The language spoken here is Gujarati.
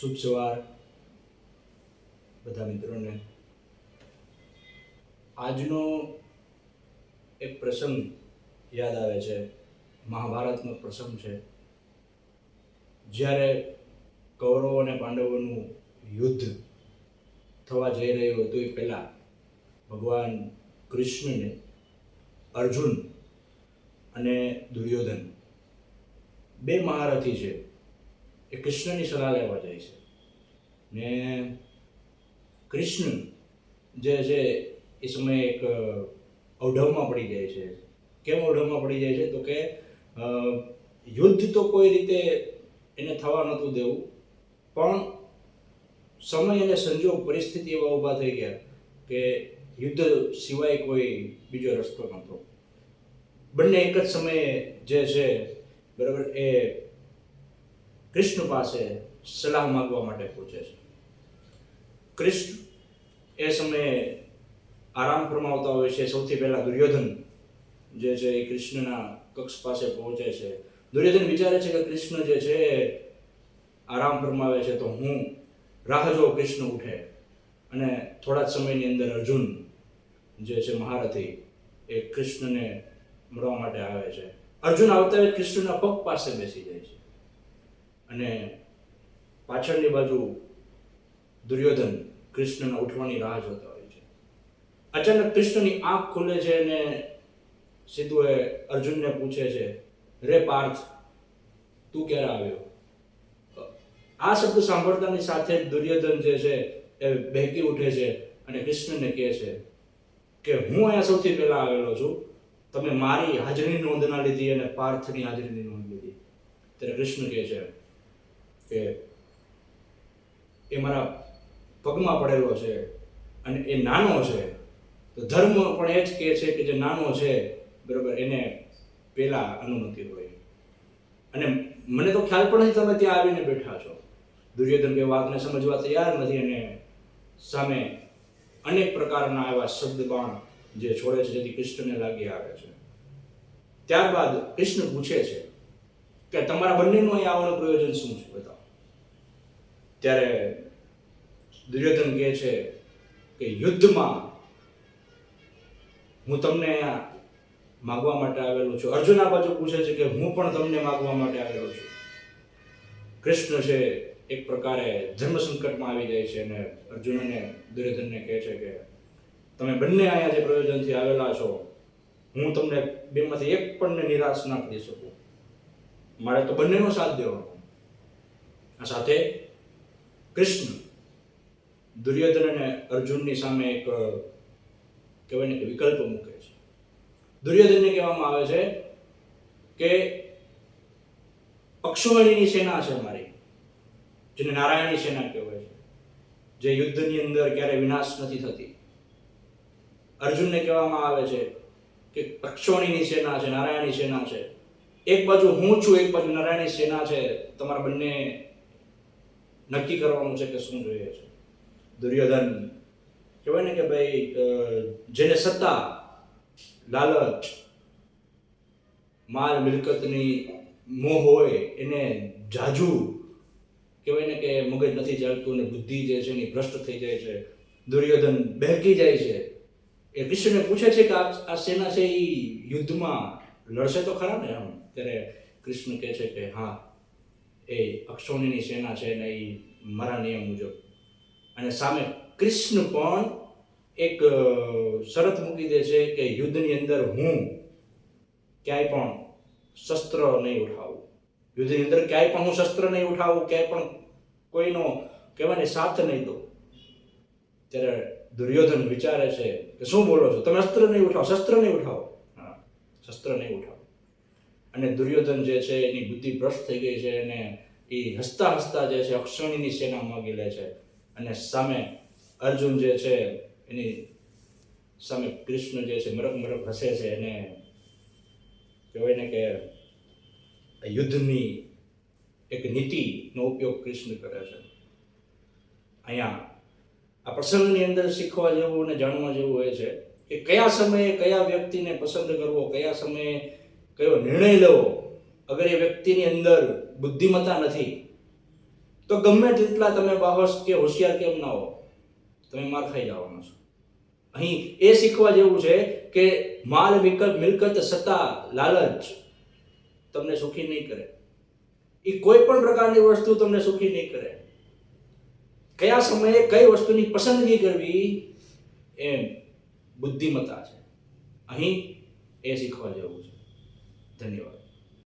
શુભ સવાર બધા મિત્રોને. આજનો એક પ્રસંગ યાદ આવે છે, મહાભારતનો પ્રસંગ છે. જ્યારે કૌરવો અને પાંડવોનું યુદ્ધ થવા જઈ રહ્યું હતું એ પહેલાં, ભગવાન કૃષ્ણને અર્જુન અને દુર્યોધન, બે મહારથી છે. એ કૃષ્ણની સલાહ લેવા જાય છે. ને કૃષ્ણ જે છે એ સમયે એક અવઢવમાં પડી જાય છે. કેમ અવઢવમાં પડી જાય છે? તો કે યુદ્ધ તો કોઈ રીતે એને થવા નહોતું દેવું, પણ સમય અને સંજોગ, પરિસ્થિતિ એવા ઊભા થઈ ગયા કે યુદ્ધ સિવાય કોઈ બીજો રસ્તો નહોતો. બંને એક જ સમયે જે છે, બરાબર, એ કૃષ્ણ પાસે સલાહ માગવા માટે પૂછે છે. કૃષ્ણ એ સમયે આરામ ફરમાવતા હોય છે. સૌથી પહેલાં દુર્યોધન જે છે એ કૃષ્ણના કક્ષ પાસે પહોંચે છે. દુર્યોધન વિચારે છે કે કૃષ્ણ જે છે એ આરામ ફરમાવે છે તો હું રાહ જો કૃષ્ણ ઉઠે અને થોડા જ સમયની અંદર અર્જુન જે છે મહારથી એ કૃષ્ણને મળવા માટે આવે છે. અર્જુન આવતા કૃષ્ણના પગ પાસે બેસી જાય છે. અને પાછળની બાજુ દુર્યોધન કૃષ્ણના ઉઠવાની રાહ જોતા હોય છે. અચાનક કૃષ્ણની આંખ ખુલે છે અને સીધું એ અર્જુનને પૂછે છે, રે પાર્થ, તું ક્યારે આવ્યો? આ શબ્દ સાંભળતાની સાથે દુર્યોધન જે છે એ બહેકી ઉઠે છે અને કૃષ્ણને કહે છે કે, હું અહીંયા સૌથી પહેલાં આવેલો છું. તમે મારી હાજરી નોંધ ના લીધી અને પાર્થની હાજરીની નોંધ લીધી. ત્યારે કૃષ્ણ કહે છે કે એ મારા પગમાં પડેલો છે અને એ નાનો છે, તો ધર્મ પણ એ જ કહે છે કે જે નાનો છે, બરાબર, એને પહેલા અનુમતિ હોય. અને મને તો ખ્યાલ પણ નથી તમે ત્યાં આવીને બેઠા છો. દુર્યોધન કે વાતને સમજવા તૈયાર નથી અને સામે અનેક પ્રકારના એવા શબ્દ બાણ જે છોડે છે, જેથી કૃષ્ણને લાગી આવે છે. ત્યારબાદ કૃષ્ણ પૂછે છે કે તમારા બંનેનું અહીં આવવાનું પ્રયોજન શું છે? બતાવો. ત્યારે દુર્યોધન કહે છે કે યુદ્ધમાં હું તમને માગવા માટે આવેલો છું. અર્જુન આ બાજુ પૂછે છે કે હું પણ તમને માગવા માટે આવેલો છું. કૃષ્ણ છે એક પ્રકારે ધર્મ સંકટમાં આવી જાય છે અને અર્જુન અને દુર્યોધનને કહે છે કે તમે બંને અહીંયા જે પ્રયોજનથી આવેલા છો, હું તમને બેમાંથી એક પણ ને નિરાશ ના કરી શકું. મારે તો બંનેનો સાથ દેવાનો. આ સાથે કૃષ્ણ દુર્યોધન અને અર્જુનની સામે એક કહેવાય ને કે વિકલ્પ મૂકે છે. દુર્યોધનને કહેવામાં આવે છે કે અક્ષવણીની સેના છે અમારી, જેને નારાયણની સેના કહેવાય છે, જે યુદ્ધની અંદર ક્યારે વિનાશ નથી થતી. અર્જુનને કહેવામાં આવે છે કે અક્ષોણીની સેના છે, નારાયણની સેના છે. એક બાજુ હું છું, એક બાજુ નારાયણની સેના છે. તમારા બંને નક્કી કરવાનું છે કે શું જોઈએ છે. દુર્યોધન કહેવાય ને કે ભાઈ જેને સત્તા, લાલચ, માલ મિલકતની મોહ હોય, એને જાજુ કહેવાય ને કે મગજ નથી ચાલતું અને બુદ્ધિ જે છે એની ભ્રષ્ટ થઈ જાય છે. દુર્યોધન બહેકી જાય છે. એ કૃષ્ણને પૂછે છે કે આ સેના છે એ યુદ્ધમાં લડશે તો ખરા ને આમ? ત્યારે કૃષ્ણ કહે છે કે હા એ અક્ષોણીની સેના છે ને એ મારા નિયમ મુજબ. અને સામે કૃષ્ણ પણ એક શરત મૂકી દે છે કે યુદ્ધની અંદર હું ક્યાંય પણ શસ્ત્ર નહીં ઉઠાવું. યુદ્ધની અંદર ક્યાંય પણ હું શસ્ત્ર નહીં ઉઠાવું, ક્યાંય પણ કોઈનો કહેવાય ને સાથ નહીં દો ત્યારે દુર્યોધન વિચારે છે કે શું બોલો છો? તમે અસ્ત્ર નહીં ઉઠાવો, શસ્ત્ર નહીં ઉઠાવો. હા, શસ્ત્ર નહીં ઉઠાવો. અને દુર્યોધન જે છે, એની બુદ્ધિ ભ્રષ્ટ થઈ ગઈ છે અને એ હસતા હસતા જે છે, અક્ષણીની સેના માગી લે છે. અને સામે અર્જુન જે છે, એની સામે કૃષ્ણ જે છે, મરક મરક હસે છે એને કહેવાય ને કે યુદ્ધની એક નીતિનો ઉપયોગ કૃષ્ણ કરે છે. અહીંયા આ પ્રસંગની અંદર શીખવા જેવું અને જાણવા જેવું હોય છે કે કયા સમયે કયા વ્યક્તિને પસંદ કરવો, કયા સમયે કયો નિર્ણય લેવો? અગર એ વ્યક્તિની અંદર બુદ્ધિમત્તા નથી, તો ગમે તેટલા તમે બાહોશ કે હોશિયાર કેમ ના હો, તમે માર ખાઈ જવાનો છો. અહીં એ શીખવા જેવું છે કે માલ મિલકત મિલકત સત્તા લાલચ તમને સુખી નહીં કરે. એ કોઈ પણ પ્રકારની વસ્તુ તમને સુખી નહીં કરે. કયા સમયે કઈ વસ્તુની પસંદગી કરવી એ બુદ્ધિમત્તા છે. અહીં એ શીખવા જેવું છે. te libero.